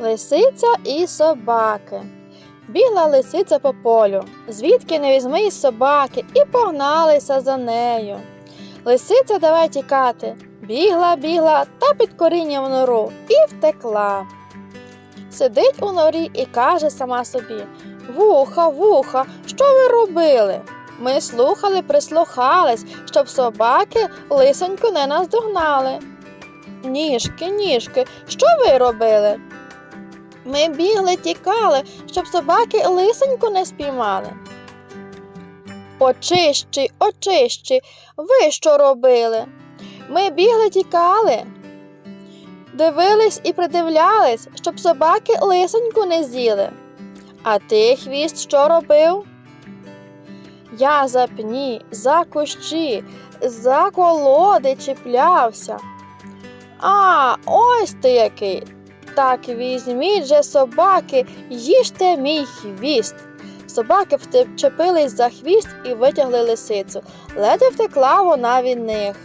Лисиця і собаки. Бігла лисиця по полю, звідки не візьми й собаки, і погналися за нею. Лисиця давай тікати. Бігла, бігла та під корінням в нору і втекла. Сидить у норі і каже сама собі: Вуха, вуха, що ви робили? Ми слухали, прислухались, щоб собаки лисоньку не наздогнали. Ніжки, ніжки, що ви робили? Ми бігли, тікали, щоб собаки лисоньку не спіймали. Очищі, очищі, ви що робили? Ми бігли, тікали. Дивились і придивлялись, щоб собаки лисоньку не з'їли. А ти, хвіст, що робив? Я за пні, за кущі, за колоди чіплявся. А, ось ти який. Так візьміть же собаки, їжте мій хвіст. Собаки вчепились за хвіст і витягли лисицю. Ледве втекла вона від них.